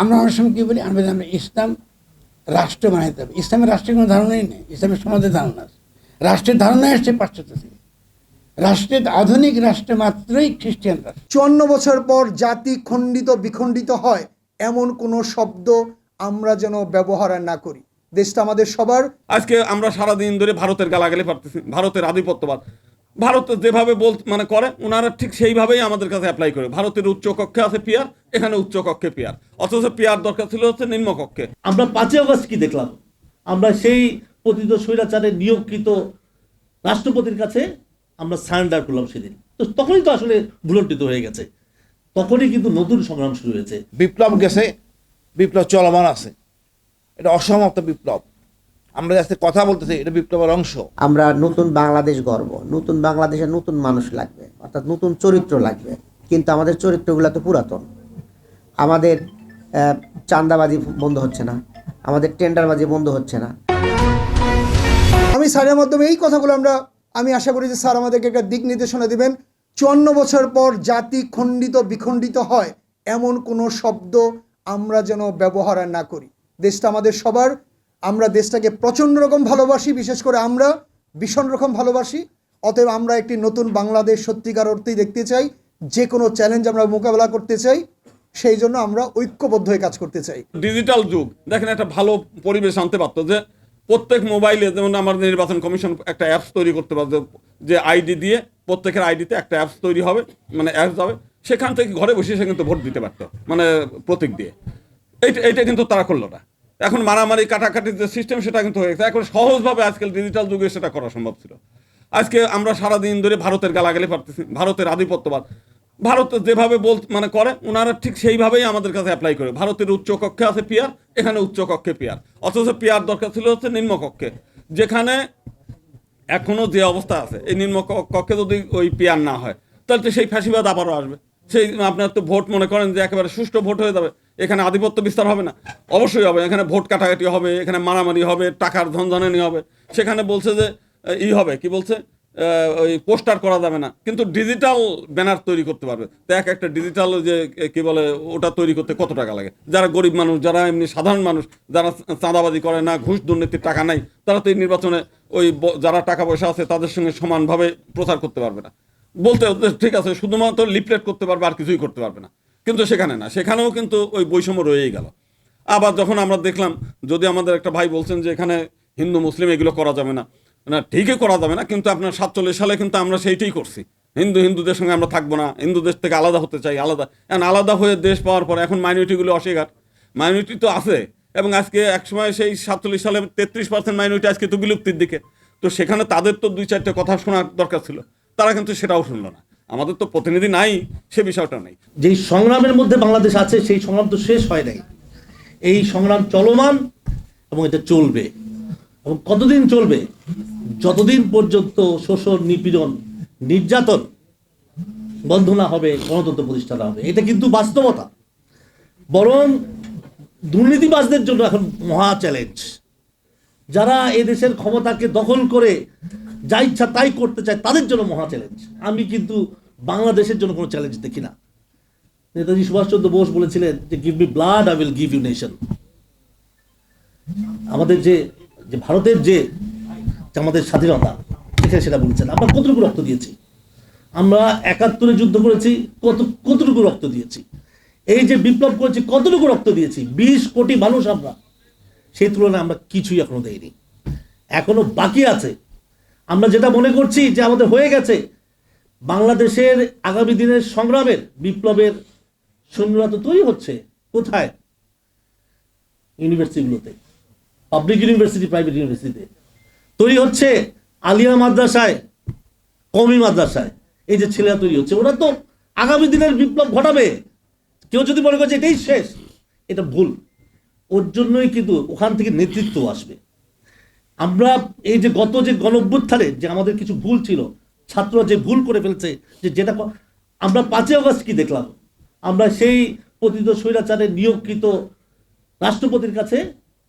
আমরা অনেক সময় কী বলি আমরা আমরা ইসলাম রাষ্ট্র বানাইতে হবে। ইসলামের রাষ্ট্রের কোনো ধারণাই নেই ইসলামের সমাজের ধারণা আছে। রাষ্ট্রের ধারণা আসছে পাশ্চাত্য থেকে রাষ্ট্রের আধুনিক রাষ্ট্র মাত্রই খ্রিস্টান রাষ্ট্র। চুয়ান্ন বছর পর জাতি খণ্ডিত বিখণ্ডিত হয় এমন কোনো শব্দ আমরা যেন ব্যবহার আর না করি। দেশটা আমাদের সবার। আজকে আমরা সারাদিন ধরে ভারতের গালাগালি পারতেছি ভারতের আধিপত্যবাদ। ভারত যেভাবে বল মানে করে ওনারা ঠিক সেইভাবেই আমাদের কাছে অ্যাপ্লাই করে। ভারতের উচ্চ কক্ষে আছে পিয়ার এখানে উচ্চ কক্ষে পিয়ার অথচ পিয়ার দরকার ছিল হচ্ছে নিম্ন কক্ষে। আমরা পাঁচই অগস্ট কি দেখলাম? আমরা সেই পতিত স্বৈরাচারে নিয়োগকৃত রাষ্ট্রপতির কাছে আমরা সারেন্ডার করলাম সেদিন। তো তখনই তো আসলে ভুলণ্ঠিত হয়ে গেছে। তখনই কিন্তু নতুন সংগ্রাম শুরু হয়েছে। বিপ্লব গেছে বিপ্লব চলমান আছে। এটা অসমাপ্ত বিপ্লব। আমরা যাতে কথা বলতেছি এটা বিপ্লবের অংশ। আমরা নতুন বাংলাদেশ গর্ব নতুন বাংলাদেশে নতুন মানুষ লাগবে অর্থাৎ নতুন চরিত্র লাগবে। কিন্তু আমাদের চরিত্রগুলো তো পুরাতন। আমাদের আহ, চাঁদাবাজি বন্ধ হচ্ছে না আমাদের টেন্ডারবাজি বন্ধ হচ্ছে না। আমি স্যারের মাধ্যমে এই কথাগুলো আমরা আমি আশা করি যে স্যার আমাদেরকে একটা দিক নির্দেশনা দিবেন। চুয়ান্ন বছর পর জাতি খণ্ডিত বিখণ্ডিত হয় এমন কোনো শব্দ আমরা যেন ব্যবহার আর না করি। দেশটা আমাদের সবার আমরা দেশটাকে প্রচণ্ড রকম ভালোবাসি, বিশেষ করে আমরা ভীষণ রকম ভালোবাসি। অতএব আমরা একটি নতুন বাংলাদেশ সত্যিকার অর্থেই দেখতে চাই, যে কোনো চ্যালেঞ্জ আমরা মোকাবেলা করতে চাই, সেই জন্য আমরা ঐক্যবদ্ধ হয়ে কাজ করতে চাই। ডিজিটাল যুগ, দেখেন একটা ভালো পরিবেশ আনতে পারতো যে প্রত্যেক মোবাইলে যেমন আমার নির্বাচন কমিশন একটা অ্যাপস তৈরি করতে পারতো, যে আইডি দিয়ে প্রত্যেকের আইডিতে একটা অ্যাপস তৈরি হবে মানে অ্যাপস হবে সেখান থেকে ঘরে বসে সে কিন্তু ভোট দিতে পারতো মানে প্রতীক দিয়ে। এইটা এইটা কিন্তু তারা করল না। এখন মারামারি, কাটাকাটির যে সিস্টেম সেটা কিন্তু হয়ে গেছে। এখন সহজভাবে আজকাল ডিজিটাল যুগে সেটা করা সম্ভব ছিল। আজকে আমরা সারাদিন ধরে ভারতের গালাগালি পারতেছি ভারতের আধিপত্যবাদ। ভারত যেভাবে বল মানে করে ওনারা ঠিক সেইভাবেই আমাদের কাছে অ্যাপ্লাই করে। ভারতের উচ্চ কক্ষে আছে পিয়ার, এখানে উচ্চ কক্ষে পিয়ার। অথচ পিয়ার দরকার ছিল হচ্ছে নিম্নকক্ষে যেখানে এখনও যে অবস্থা আছে, এই নিম্ন ক- কক্ষে যদি ওই পিয়ার না হয়, তাহলে তো সেই ফ্যাসিবাদ আবারও আসবে। সেই আপনার তো ভোট মনে করেন যে একেবারে সুষ্ঠু ভোট হয়ে যাবে। এখানে আধিপত্য বিস্তার হবে না। অবশ্যই হবে। এখানে ভোট কাটাকাটি হবে, এখানে মারামারি হবে, টাকার ধনধানানি হবে। সেখানে বলছে যে ই হবে, কি বলছে? ওই পোস্টার করা যাবে না। কিন্তু ডিজিটাল ব্যানার তৈরি করতে পারবে। তো এক একটা ডিজিটাল যে, কি বলে, ওটা তৈরি করতে কত টাকা লাগে? যারা গরিব মানুষ, যারা এমনি সাধারণ মানুষ, যারা চাঁদাবাজি করে না, ঘুষ দুর্নীতির টাকা নাই, তারা তো এই নির্বাচনে ওই যারা টাকা পয়সা আছে, তাদের সঙ্গে সমানভাবে প্রচার করতে পারবে না। বলতে ঠিক আছে, শুধুমাত্র লিফলেট করতে পারবে আর কিছুই করতে পারবে না। কিন্তু সেখানে না, সেখানেও কিন্তু ওই বৈষম্য রয়েই গেল। আবার যখন আমরা দেখলাম, যদি আমাদের একটা ভাই বলছেন যে এখানে হিন্দু, মুসলিম, এগুলো করা যাবে না। না, ঠিকই করা যাবে না, কিন্তু আপনার সাতচল্লিশ সালে কিন্তু আমরা সেইটাই করছি। হিন্দু, হিন্দুদের সঙ্গে আমরা থাকব না হিন্দু দেশ থেকে আলাদা হতে চাই, আলাদা। এখন আলাদা হয়ে দেশ পাওয়ার পর এখন মাইনরিটিগুলো অস্বীকার। মাইনরিটি তো আছে, এবং আজকে একসময় সেই সাতচল্লিশ সালে তেত্রিশ পার্সেন্ট মাইনরিটি আজকে তো বিলুপ্তির দিকে। তো সেখানে তাদের তো দুই চারটে কথা শোনার দরকার ছিল। তারা কিন্তু সেটাও শুনলো না। আমাদের তো প্রতিনিধি নাই, সে বিষয়টা নেই। যেই সংগ্রামের মধ্যে বাংলাদেশ আছে, সেই সংগ্রাম তো শেষ হয় নাই। এই সংগ্রাম চলমান এবং এটা চলবে। এবং কতদিন চলবে? যতদিন পর্যন্ত শোষণ, নিপীড়ন, নির্যাতন বন্ধ না হবে, গণতন্ত্র প্রতিষ্ঠা না হবে, এটা কিন্তু বাস্তবতা। বরং দুর্নীতিবাজদের জন্য এখন মহা চ্যালেঞ্জ যারা এদেশের ক্ষমতাকে দখল করে যা ইচ্ছা তাই করতে চায়, তাদের জন্য মহা চ্যালেঞ্জ আমি কিন্তু বাংলাদেশের জন্য কোনো চ্যালেঞ্জ দেখি না। নেতাজি সুভাষচন্দ্র বোস বলেছিলেন যে give me blood I will give you nation আমাদের যে যে ভারতের যে আমাদের স্বাধীনতা সেখানে সেটা বলেছেন। আমরা কতটুকু রক্ত দিয়েছি? আমরা একাত্তরে যুদ্ধ করেছি, কত, কতটুকু রক্ত দিয়েছি? এই যে বিপ্লব করেছি, কতটুকু রক্ত দিয়েছি? বিশ কোটি মানুষ আমরা। সেই তুলনায় আমরা কিছুই এখনও দেইনি। এখনও বাকি আছে আমরা যেটা মনে করছি যে আমাদের হয়ে গেছে, বাংলাদেশের আগামী দিনের সংগ্রামের বিপ্লবের সৈন্যরা তো তৈরি হচ্ছে। কোথায়? ইউনিভার্সিটিগুলোতে। পাবলিক ইউনিভার্সিটি, প্রাইভেট ইউনিভার্সিটিতে। তৈরি হচ্ছে আলিয়া মাদ্রাসায় কমি মাদ্রাসায়। এই যে ছেলেরা তৈরি হচ্ছে, ওরা তো আগামী দিনের বিপ্লব ঘটাবে। কেউ যদি মনে করছে এটাই শেষ, এটা ভুল। ওর জন্যই কিন্তু ওখান থেকে নেতৃত্ব আসবে। আমরা এই যে গত যে গণ অভ্যুত্থানে যে আমাদের কিছু ভুল ছিল, ছাত্ররা যে ভুল করে ফেলছে, যে যেটা আমরা পাঁচই অগস্ট কি দেখলাম? আমরা সেই পতিত স্বৈরাচারে নিয়োগকৃত রাষ্ট্রপতির কাছে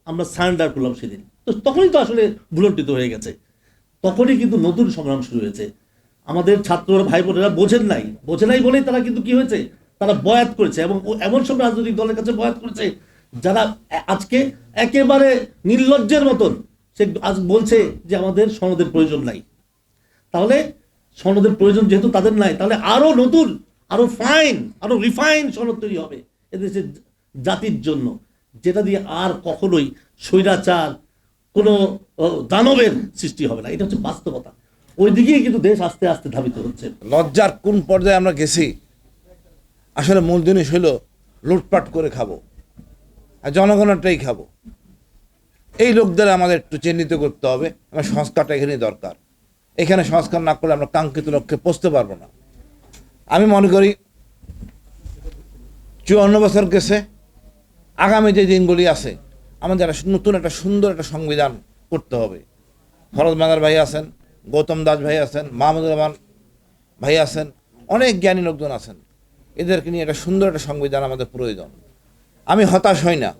আমরা সারেন্ডার করলাম সেদিন। তো তখনই তো আসলে ভুলণ্ঠিত হয়ে গেছে। তখনই কিন্তু নতুন সংগ্রাম শুরু হয়েছে। আমাদের ছাত্র ভাই বোনেরা বোঝেন নাই। বোঝে নাই বলেই তারা কিন্তু কি হয়েছে? তারা বয়াত করেছে এবং এমন সব রাজনৈতিক দলের কাছে বয়াত করেছে যারা আজকে একেবারে নির্লজ্জের মতন সে আজ বলছে যে আমাদের সনদের প্রয়োজন নাই। তাহলে সনদের প্রয়োজন যেহেতু তাদের নাই, তাহলে আরও নতুন, আরও ফাইন আরও রিফাইন সনদ তৈরি হবে এদেশের জাতির জন্য। যেটা দিয়ে আর কখনোই স্বৈরাচার, কোনো দানবের সৃষ্টি হবে না। এটা হচ্ছে বাস্তবতা। ওই দিকেই কিন্তু দেশ আস্তে আস্তে ধাবিত হচ্ছে। লজ্জার কোন পর্যায়ে আমরা গেছি? আসলে মূল জিনিস হলো লুটপাট করে খাব। আর জনগণেরটাই খাব। এই লোকদের আমাদের একটু চিহ্নিত করতে হবে, আমার সংস্কারটা এখানেই দরকার। এখানে সংস্কার না করলে আমরা কাঙ্ক্ষিত লক্ষ্যে পৌঁছতে পারব না। আমি মনে করি, চুয়ান্ন বছর গেছে, আগামী যে দিনগুলি আছে, আমাদের একটা নতুন একটা সুন্দর একটা সংবিধান করতে হবে। ফরজ মাদার ভাই আছেন, গৌতম দাস ভাই আছেন, মাহমুদুর রহমান ভাই আছেন, অনেক জ্ঞানী লোকজন আছেন। এদেরকে নিয়ে একটা সুন্দর একটা সংবিধান আমাদের প্রয়োজন। আমি হতাশ হই না,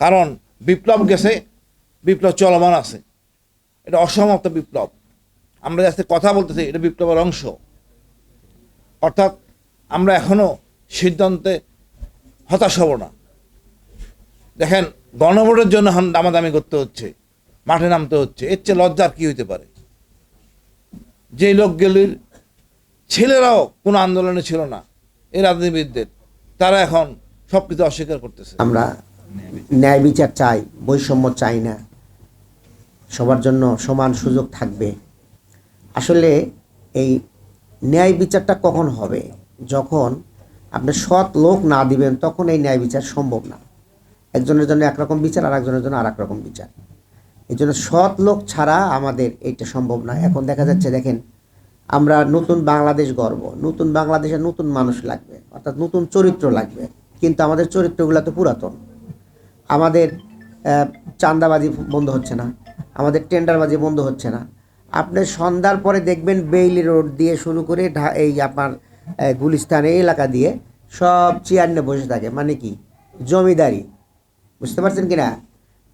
কারণ বিপ্লব গেছে বিপ্লব চলমান আছে। এটা অসমাপ্ত বিপ্লব। আমরা যাতে কথা বলতেছি, এটা বিপ্লবের অংশ। অর্থাৎ আমরা এখনও সিদ্ধান্তে হতাশ হব না। দেখেন, গণভোটের জন্য এখন দামাদামি করতে হচ্ছে, মাঠে নামতে হচ্ছে, এর চেয়ে লজ্জার কি হইতে পারে? যে লোকগুলির ছেলেরাও কোনো আন্দোলনে ছিল না, এই রাজনীতিবিদদের, তারা এখন সব কিছু অস্বীকার করতেছে। আমরা ন্যায় বিচার চাই, বৈষম্য চাই না। সবার জন্য সমান সুযোগ থাকবে। আসলে এই ন্যায় বিচারটা কখন হবে? যখন আপনি সৎ লোক না দিবেন তখন এই ন্যায় বিচার সম্ভব না। একজনের জন্য একরকম বিচার আর একজনের জন্য আর রকম বিচার। এই জন্য সৎ লোক ছাড়া আমাদের এটা সম্ভব না। এখন দেখা যাচ্ছে দেখেন আমরা নতুন বাংলাদেশ গর্ব। নতুন বাংলাদেশে নতুন মানুষ লাগবে অর্থাৎ নতুন চরিত্র লাগবে। কিন্তু আমাদের চরিত্রগুলো তো পুরাতন। আমাদের আহ, চাঁদাবাজি বন্ধ হচ্ছে না। আমাদের টেন্ডারবাজি বন্ধ হচ্ছে না। আপনি সন্ধ্যার পরে দেখবেন বেইলি রোড দিয়ে শুরু করে এই আপনার গুলিস্তান এই এলাকা দিয়ে সব চেয়ার নিয়ে বসে থাকে। মানে কি? জমিদারি। বুঝতে পারছেন কি না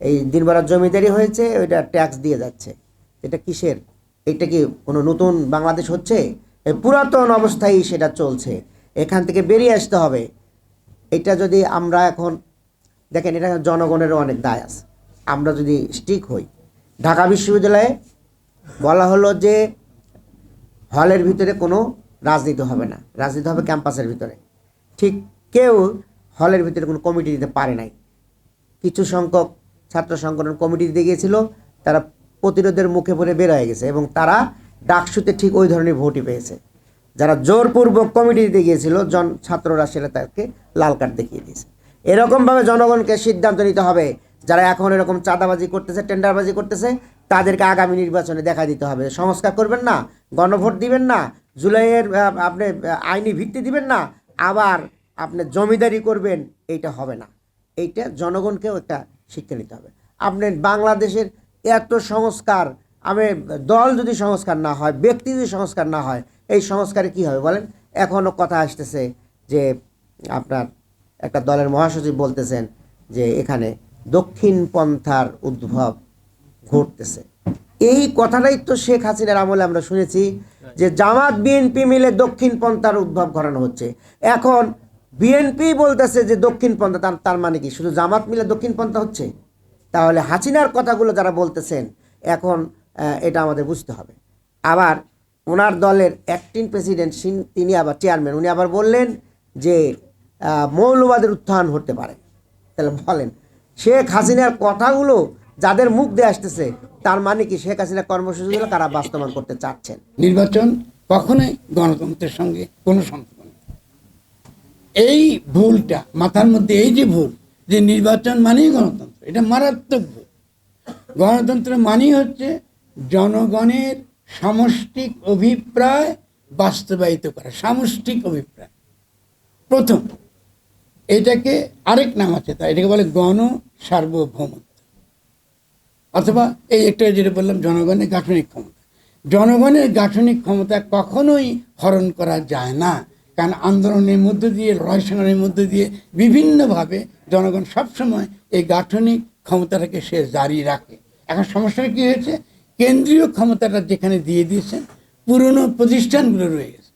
এই দিনবেলা জমিদারি হয়েছে, ওইটা ট্যাক্স দিয়ে যাচ্ছে। এটা কিসের? এটা কি কোনো নতুন বাংলাদেশ হচ্ছে? পুরাতন অবস্থায় সেটা চলছে। এখান থেকে বেরিয়ে আসতে হবে। এটা যদি আমরা এখন, দেখেন এটা জনগণেরও অনেক দায় আছে। আমরা যদি স্টিক হই ঢাকা বিশ্ববিদ্যালয়ে বলা হলো যে হলের ভিতরে কোনো রাজনীতি হবে না। রাজনীতি হবে ক্যাম্পাসের ভিতরে। ঠিক কেউ হলের ভিতরে কোনো কমিটি দিতে পারে নাই। কিছু সংখ্যক ছাত্র সংগঠন কমিটি দিতে গিয়েছিল, তারা প্রতিরোধের মুখে পড়ে বের হয়ে গেছে এবং তারা ডাকসুতে ঠিক ওই ধরনের ভোটই পেয়েছে। যারা জোরপূর্বক কমিটি দিতে গিয়েছিল, জন, ছাত্ররা সেটা তাকে লাল কার্ড দেখিয়ে দিয়েছে। এরকমভাবে জনগণকে সিদ্ধান্ত নিতে হবে যারা এখন এরকম চাঁদাবাজি করতেছে, টেন্ডারবাজি করতেছে, তাদেরকে আগামী নির্বাচনে দেখা দিতে হবে। সংস্কার করবেন না, গণভোট দিবেন না, জুলাইয়ের আপনি আইনি ভিত্তি দিবেন না, আবার আপনি জমিদারি করবেন, এইটা হবে না। এইটা জনগণকেও একটা শিক্ষা নিতে হবে। আপনি বাংলাদেশের এত সংস্কার, আমি দল যদি সংস্কার না হয়, ব্যক্তি যদি সংস্কার না হয়, এই সংস্কারে কি হবে বলেন? এখনও কথা আসতেছে যে আপনার একটা দলের মহাসচিব বলতেছেন যে এখানে দক্ষিণ পন্থার উদ্ভব ঘটতেছে। এই কথাটাই তো শেখ হাসিনার আমলে আমরা শুনেছি যে জামাত, বিএনপি মিলে দক্ষিণ পন্থার উদ্ভব ঘটানো হচ্ছে। এখন বিএনপি বলতেছে যে দক্ষিণ পন্থা তার তার মানে কি? শুধু জামাত মিলে দক্ষিণ পন্থা হচ্ছে? তাহলে হাসিনার কথাগুলো যারা বলতেছেন, এখন এটা আমাদের বুঝতে হবে। আবার ওনার দলের অ্যাক্টিং প্রেসিডেন্ট তিনি আবার চেয়ারম্যান উনি আবার বললেন যে মৌলবাদের উত্থান হতে পারে। তাহলে বলেন শেখ হাসিনার কথাগুলো যাদের মুখ দিয়ে আসতেছে, তার মানে কি শেখ হাসিনার কর্মসূচিগুলো তারা বাস্তবায়ন করতে চাচ্ছেন? নির্বাচন কখনোই গণতন্ত্রের সঙ্গে কোনো সম্পর্ক নেই। এই ভুলটা, মাথার মধ্যে এই যে ভুল, যে নির্বাচন মানেই গণতন্ত্র, এটা মারাত্মক ভুল। গণতন্ত্র মানেই হচ্ছে জনগণের সামষ্টিক অভিপ্রায় বাস্তবায়িত করা, সামষ্টিক অভিপ্রায়। প্রথম এটাকে আরেক নাম আছে, তা এটাকে বলে গণ সার্বভৌমত্ব। অথবা এই একটা যেটা বললাম, জনগণের গাঠনিক ক্ষমতা। জনগণের গাঠনিক ক্ষমতা কখনোই হরণ করা যায় না, কারণ আন্দোলনের মধ্য দিয়ে, লড়াই সংগ্রামের মধ্য দিয়ে বিভিন্নভাবে জনগণ সবসময় এই গাঠনিক ক্ষমতাটাকে সে জারি রাখে। এখন সমস্যাটা কী হয়েছে? কেন্দ্রীয় ক্ষমতাটা যেখানে দিয়ে দিয়েছেন, পুরনো প্রতিষ্ঠানগুলো রয়ে গেছে।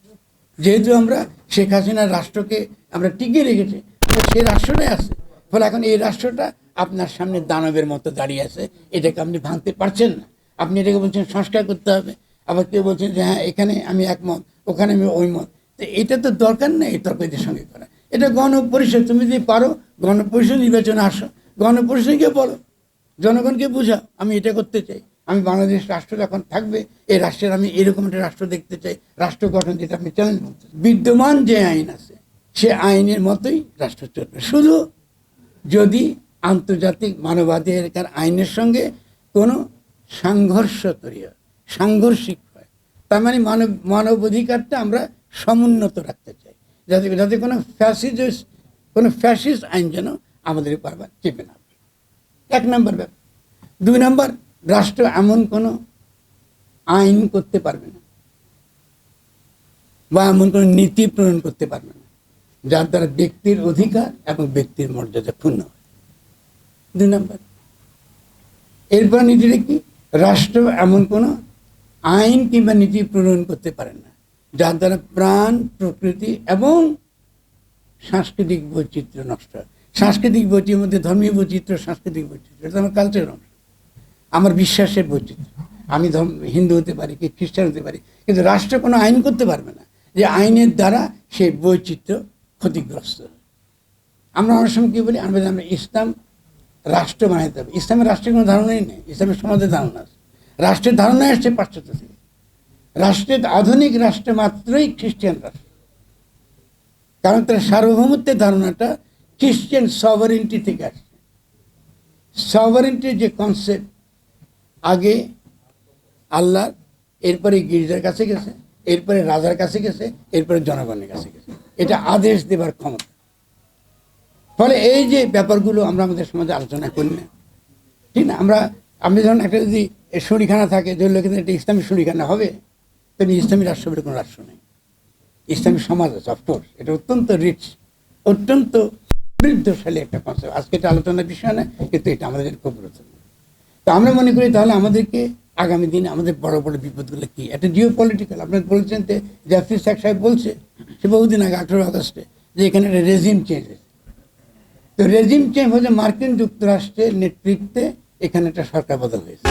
যেহেতু আমরা শেখ হাসিনার রাষ্ট্রকে আমরা টিকিয়ে রেখেছি সেই রাষ্ট্রটাই আছে। ফলে এখন এই রাষ্ট্রটা আপনার সামনে দানবের মতো দাঁড়িয়ে আছে। এটাকে আপনি ভাঙতে পারছেন না। আপনি এটাকে বলছেন সংস্কার করতে হবে। আবার কেউ বলছেন যে হ্যাঁ এখানে আমি একমত, ওখানে আমি ওই মত তো এটা তো দরকার নেই তর্কদের সঙ্গে করা। এটা গণপরিষদ, তুমি যদি পারো গণপরিষদ নির্বাচনে আসো। গণপরিষদকে বলো, জনগণকে বোঝাও, আমি এটা করতে চাই। আমি বাংলাদেশ রাষ্ট্র যখন থাকবে, এই রাষ্ট্রের আমি এরকম একটা রাষ্ট্র দেখতে চাই, রাষ্ট্র গঠন যেটা আপনি চ্যালেঞ্জ বিদ্যমান যে আইন আছে সে আইনের মতোই রাষ্ট্র চলবে। শুধু যদি আন্তর্জাতিক মানবাধিকার আইনের সঙ্গে কোনো সংঘর্ষ তৈরি হয়, সাংঘর্ষিক হয়, তার মানে মানব মানব অধিকারটা আমরা সমুন্নত রাখতে চাই। যাতে যাতে কোনো ফ্যাসিস কোনো ফ্যাসিস্ট আইন যেন আমাদের বারবার চেপে না এক নম্বর ব্যাপার। দুই নম্বর, রাষ্ট্র এমন কোনো আইন করতে পারবে না বা এমন কোনো নীতি প্রণয়ন করতে পারবে না। যার দ্বারা ব্যক্তির অধিকার এবং ব্যক্তির মর্যাদা ক্ষুণ্ণ হয়। দুই নম্বর। এরপর নীতিটা কি? রাষ্ট্র এমন কোনো আইন কিংবা নীতি প্রণয়ন করতে পারে না, যার দ্বারা প্রাণ, প্রকৃতি এবং সাংস্কৃতিক বৈচিত্র্য নষ্ট হয়। সাংস্কৃতিক বৈচিত্র্যের মধ্যে ধর্মীয় বৈচিত্র্য, সাংস্কৃতিক বৈচিত্র্য, এটা আমার কালচারের অংশ। আমার বিশ্বাসের বৈচিত্র্য। আমি ধর্ম, হিন্দু হতে পারি কি, খ্রিস্টান হতে পারি, কিন্তু রাষ্ট্র কোনো আইন করতে পারবে না যে আইনের দ্বারা সেই বৈচিত্র্য ক্ষতিগ্রস্ত। আমরা অনেক সময় কী বলি, আমরা আমরা ইসলাম রাষ্ট্র বানাইতে হবে। ইসলামের রাষ্ট্রের কোনো ধারণাই নেই, ইসলামের সমাজের ধারণা আছে। রাষ্ট্রের ধারণা আসছে পাশ্চাত্য থেকে রাষ্ট্রের আধুনিক রাষ্ট্র মাত্রই খ্রিস্টান রাষ্ট্র। কারণ তার সার্বভৌমত্বের ধারণাটা খ্রিস্টান সভারেন্টি থেকে আসছে। সভারেন্টির যে কনসেপ্ট আগে আল্লাহ, এরপরে গির্জার কাছে গেছে, এরপরে রাজার কাছে গেছে, এরপরে জনগণের কাছে গেছে। এটা আদেশ দেবার ক্ষমতা। ফলে এই যে ব্যাপারগুলো আমরা আমাদের সমাজে আলোচনা করি না, ঠিক না? আমরা, আপনি ধরুন একটা যদি শরীখানা থাকে ধরলে কিন্তু একটা ইসলামী শরীখানা হবে তেমনি ইসলামী রাষ্ট্র বলে কোনো রাষ্ট্র নেই। ইসলামী সমাজ আছে অফকোর্স এটা অত্যন্ত রিচ অত্যন্ত সমৃদ্ধশালী একটা কনসেপ্ট আজকে এটা আলোচনার বিষয় না, কিন্তু এটা আমাদের খুব গুরুত্বপূর্ণ তো আমরা মনে করি তাহলে আমাদেরকে আগামী দিনে আমাদের বড় বড় বিপদগুলো কি? একটা জিও পলিটিক্যাল আপনার বলছেন যে জাফরি শেখ সাহেব বলছে সে বহুদিন আগে আঠেরো আগস্টে যে এখানে একটা রেজিম চেঞ্জ হয়েছে। তো রেজিম চেঞ্জ হলে মার্কিন যুক্তরাষ্ট্রের নেতৃত্বে এখানে একটা সরকার বদল হয়েছে।